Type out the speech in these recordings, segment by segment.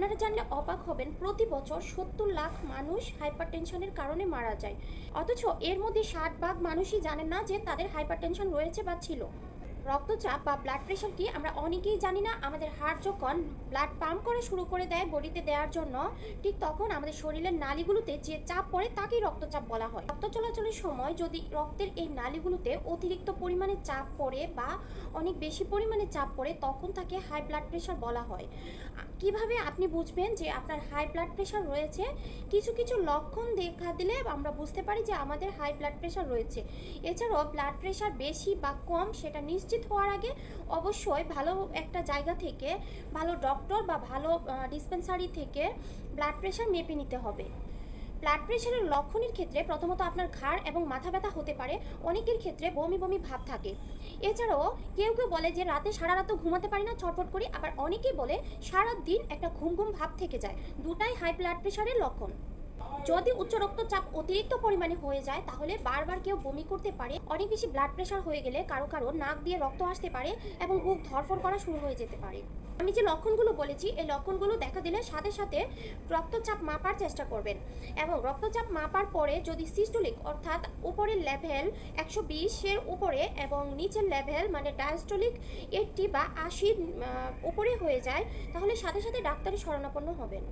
আপনারা জানলে অবাক হবেন, প্রতি বছর সত্তর লাখ মানুষ হাইপারটেনশনের কারণে মারা যায়। অথচ এর মধ্যে ষাট ভাগ মানুষই জানেন না যে তাদের হাইপারটেনশন রয়েছে বা ছিল। রক্তচাপ বা ব্লাড প্রেশার কি আমরা অনেকেই জানি না। আমাদের হার্ট যখন ব্লাড পাম্প করে শুরু করে দেয় বডিতে দেওয়ার জন্য, ঠিক তখন আমাদের শরীরের নালীগুলোতে যে চাপ পড়ে তাকেই রক্তচাপ বলা হয়। রক্ত চলাচলের সময় যদি রক্তের এই নালীগুলোতে অতিরিক্ত পরিমাণে চাপ পড়ে বা অনেক বেশি পরিমাণে চাপ পড়ে, তখন তাকে হাই ব্লাড প্রেশার বলা হয়। কীভাবে আপনি বুঝবেন যে আপনার হাই ব্লাড প্রেশার রয়েছে? কিছু কিছু লক্ষণ দেখা দিলে আমরা বুঝতে পারি যে আমাদের হাই ব্লাড প্রেশার রয়েছে। এছাড়াও ব্লাড প্রেশার বেশি বা কম সেটা নিশ্চিত হওয়ার আগে অবশ্যই ভালো একটা জায়গা থেকে ভালো ডক্টর বা ভালো ডিসপেন্সারি থেকে ব্লাড প্রেশার মেপে নিতে হবে। ব্লাড প্রেশারের লক্ষণের ক্ষেত্রে প্রথমত আপনার ঘাড় এবং মাথা ব্যথা হতে পারে। অনেকের ক্ষেত্রে বমি বমি ভাব থাকে। এছাড়াও কেউ কেউ বলে যে, রাতে সারা রাত ঘুমাতে পারি না ছটফট করি। আবার অনেকেই বলে সারা দিন একটা ঘুম ঘুম ভাব থেকে যায়। দুটাই হাই ব্লাড প্রেশারের লক্ষণ। যদি উচ্চ রক্তচাপ অতিরিক্ত পরিমাণে হয়ে যায়, তাহলে বারবার কেউ বমি করতে পারে। অনেক বেশি ব্লাড প্রেশার হয়ে গেলে কারও কারও নাক দিয়ে রক্ত আসতে পারে এবং বুক ধরফর করা শুরু হয়ে যেতে পারে। আমি যে লক্ষণগুলো বলেছি, এই লক্ষণগুলো দেখা দিলে সাথে সাথে রক্তচাপ মাপার চেষ্টা করবেন এবং রক্তচাপ মাপার পরে যদি সিস্টোলিক অর্থাৎ উপরের লেভেল একশো বিশের উপরে এবং নিচের লেভেল মানে ডায়াস্টোলিক এইটটি বা আশির উপরে হয়ে যায়, তাহলে সাথে সাথে ডাক্তারের শরণাপন্ন হবেন।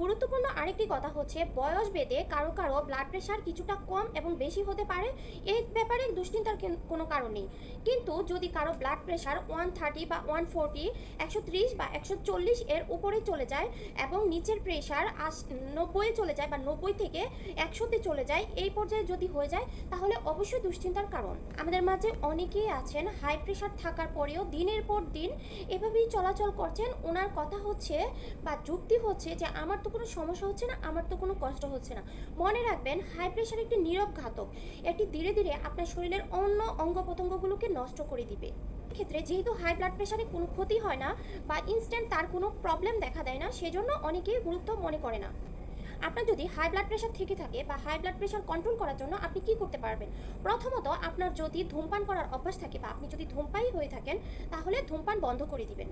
গুরুত্বপূর্ণ আরেকটি কথা হচ্ছে, বয়স ভেদে কারও কারও ব্লাড প্রেশার কিছুটা কম এবং বেশি হতে পারে। এই ব্যাপারে দুশ্চিন্তার কোনো কারণ নেই। কিন্তু যদি কারও ব্লাড প্রেশার ওয়ান থার্টি বা ওয়ান ফোরটি একশো ত্রিশ বা একশো চল্লিশ এর উপরে চলে যায় এবং নিচের প্রেশার আশ নব্বই চলে যায় বা নব্বই থেকে একশোতে চলে যায়, এই পর্যায়ে যদি হয়ে যায়, তাহলে অবশ্যই দুশ্চিন্তার কারণ। আমাদের মাঝে অনেকেই আছেন হাই প্রেশার থাকার পরেও দিনের পর দিন এভাবেই চলাচল করছেন। ওনার কথা হচ্ছে বা যুক্তি হচ্ছে যে, আমার তো কোনো সমস্যা হচ্ছে না, আমার তো কোনো কষ্ট হচ্ছে না। মনে রাখবেন হাই প্রেশার একটি নীরব ঘাতক, এটি ধীরে ধীরে আপনার শরীরের অন্য অঙ্গ প্রত্যঙ্গগুলোকে নষ্ট করে দিবে। ক্ষেত্রে যেহেতু হাই ব্লাড প্রেশারে কোনো ক্ষতি হয় না বা ইনস্ট্যান্ট তার কোনো প্রবলেম দেখা দেয় না, সেজন্য অনেকেই গুরুত্ব মনে করে না। আপনার যদি হাই ব্লাড প্রেশার থেকে থাকে বা হাই ব্লাড প্রেশার কন্ট্রোল করার জন্য আপনি কি করতে পারবেন? প্রথমত আপনার যদি ধূমপান করার অভ্যাস থাকে বা আপনি যদি ধূমপাই হয়ে থাকেন, তাহলে ধূমপান বন্ধ করে দিবেন।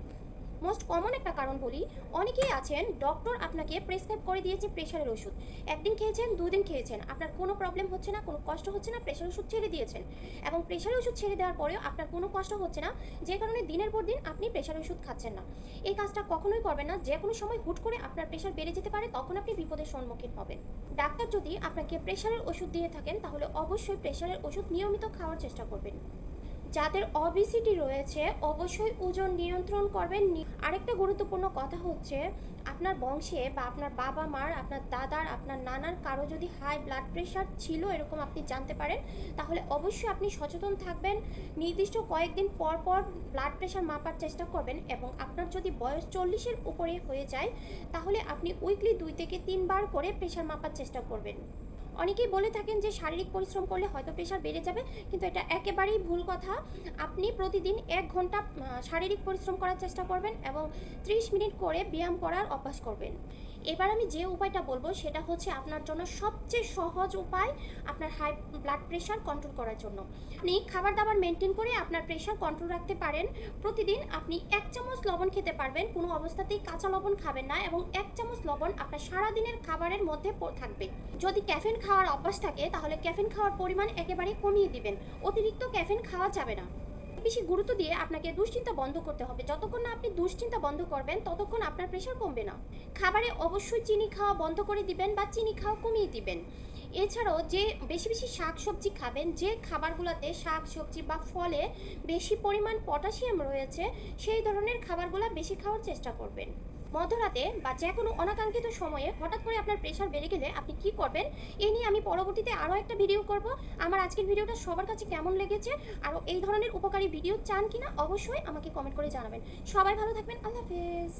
মোস্ট কমন একটা কারণ বলি, অনেকেই আছেন ডক্টর আপনাকে প্রেসক্রাইব করে দিয়েছে প্রেশারের ওষুধ। একদিন খেয়েছেন, দুদিন খেয়েছেন, আপনার কোনো প্রবলেম হচ্ছে না, কোনো কষ্ট হচ্ছে না প্রেশার ওষুধ ছেড়ে দিয়েছেন। এবং প্রেশারের ওষুধ ছেড়ে দেওয়ার পরেও আপনার কোনো কষ্ট হচ্ছে না, যে কারণে দিনের পর দিন আপনি প্রেশার ওষুধ খাচ্ছেন না। এই কাজটা কখনোই করবেন না, যে কোনো সময় হুট করে আপনার প্রেশার বেড়ে যেতে পারে, তখন আপনি বিপদের সম্মুখীন হবেন। ডাক্তার যদি আপনাকে প্রেশারের ওষুধ দিয়ে থাকেন, তাহলে অবশ্যই প্রেশারের ওষুধ নিয়মিত খাওয়ার চেষ্টা করবেন। যাদের অবিসিটি রয়েছে, অবশ্যই ওজন নিয়ন্ত্রণ করবেন। আরেকটা গুরুত্বপূর্ণ কথা হচ্ছে, আপনার বংশে বা আপনার বাবা মার, আপনার দাদার, আপনার নানার কারও যদি হাই ব্লাড প্রেশার ছিল, এরকম আপনি জানতে পারেন, তাহলে অবশ্যই আপনি সচেতন থাকবেন। নির্দিষ্ট কয়েকদিন পর পর ব্লাড প্রেশার মাপার চেষ্টা করবেন এবং আপনার যদি বয়স চল্লিশের উপরে হয়ে যায়, তাহলে আপনি উইকলি দুই থেকে তিনবার করে প্রেশার মাপার চেষ্টা করবেন। অনেকেই বলে থাকেন যে শারীরিক পরিশ্রম করলে হয়তো প্রেশার বেড়ে যাবে, কিন্তু এটা একেবারেই ভুল কথা। আপনি প্রতিদিন এক ঘণ্টা শারীরিক পরিশ্রম করার চেষ্টা করবেন এবং ত্রিশ মিনিট করে ব্যায়াম করার অভ্যাস করবেন। এবার আমি যে উপায়টা বলব সেটা হচ্ছে আপনার জন্য সবচেয়ে সহজ উপায় আপনার হাই ব্লাড প্রেশার কন্ট্রোল করার জন্য। আপনি খাবার দাবার মেনটেন করে আপনার প্রেশার কন্ট্রোল রাখতে পারেন। প্রতিদিন আপনি এক চামচ লবণ খেতে পারবেন। কোনো অবস্থাতেই কাঁচা লবণ খাবেন না এবং এক চামচ লবণ আপনার সারাদিনের খাবারের মধ্যে থাকবে। যদি ক্যাফিন খাওয়ার অভ্যাস থাকে তাহলে ক্যাফিন খাওয়ার পরিমাণ একেবারে কমিয়ে দিবেন। অতিরিক্ত ক্যাফিন খাওয়া যাবে না। বেশি গুরুত্ব দিয়ে আপনাকে দুশ্চিন্তা বন্ধ করতে হবে। যতক্ষণ না আপনি দুশ্চিন্তা বন্ধ করবেন, ততক্ষণ আপনার প্রেশার কমবে না। খাবারে অবশ্যই চিনি খাওয়া বন্ধ করে দিবেন বা চিনি খাওয়া কমিয়ে দিবেন। এছাড়াও যে বেশি বেশি শাক সবজি খাবেন, যে খাবারগুলোতে শাক সবজি বা ফলে বেশি পরিমাণ পটাশিয়াম রয়েছে, সেই ধরনের খাবারগুলো বেশি খাওয়ার চেষ্টা করবেন। মধ্যরাতে বা যে কোনো অনাকাঙ্ক্ষিত সময়ে হঠাৎ করে আপনার প্রেশার বেড়ে গেলে আপনি কি করবেন? এই নিয়ে আমি পরবর্তীতে আরও একটা ভিডিও করব। আমার আজকের ভিডিওটা সবার কাছে কেমন লেগেছে? আরও এই ধরনের উপকারী ভিডিও চান কিনা? অবশ্যই আমাকে কমেন্ট করে জানাবেন। সবাই ভালো থাকবেন। আল্লাহ হাফেজ।